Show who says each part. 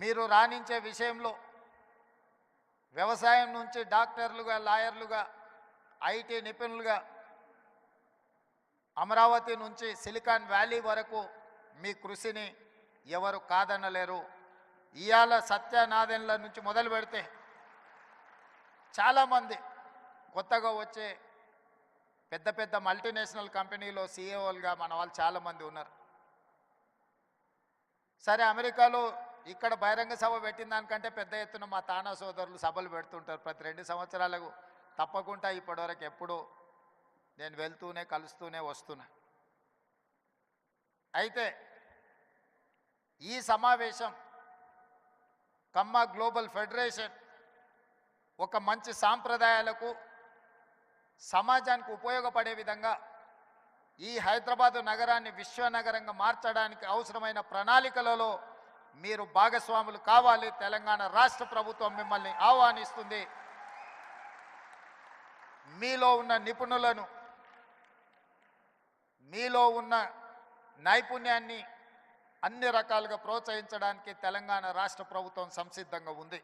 Speaker 1: మీరు రాణించే విషయంలో వ్యవసాయం నుంచి డాక్టర్లుగా లాయర్లుగా ఐటీ నిపుణులుగా అమరావతి నుంచి సిలికాన్ వ్యాలీ వరకు మీ కృషిని ఎవరు కాదనలేరు. ఇవాళ సత్యనాదెన్ల నుంచి మొదలు పెడితే చాలామంది కొత్తగా వచ్చే పెద్ద పెద్ద మల్టీనేషనల్ కంపెనీలో సీఈఓలుగా మన వాళ్ళు చాలామంది ఉన్నారు. సరే అమెరికాలో ఇక్కడ బహిరంగ సభ పెట్టిన దానికంటే పెద్ద ఎత్తున మా తానా సోదరులు సభలు పెడుతుంటారు ప్రతి రెండు సంవత్సరాలకు. తప్పకుండా ఇప్పటివరకు ఎప్పుడూ నేను వెళ్తూనే కలుస్తూనే వస్తున్నా. అయితే ఈ సమావేశం కమ్మ గ్లోబల్ ఫెడరేషన్ ఒక మంచి సాంప్రదాయాలకు సమాజానికి ఉపయోగపడే విధంగా ఈ హైదరాబాదు నగరాన్ని విశ్వనగరంగా మార్చడానికి అవసరమైన ప్రణాళికలలో మీరు భాగస్వాములు కావాలి. తెలంగాణ రాష్ట్ర ప్రభుత్వం మిమ్మల్ని ఆహ్వానిస్తుంది. మీలో ఉన్న నిపుణులను మీలో ఉన్న నైపుణ్యాన్ని అన్ని రకాలుగా ప్రోత్సహించడానికి తెలంగాణ రాష్ట్ర ప్రభుత్వం సంసిద్ధంగా ఉంది.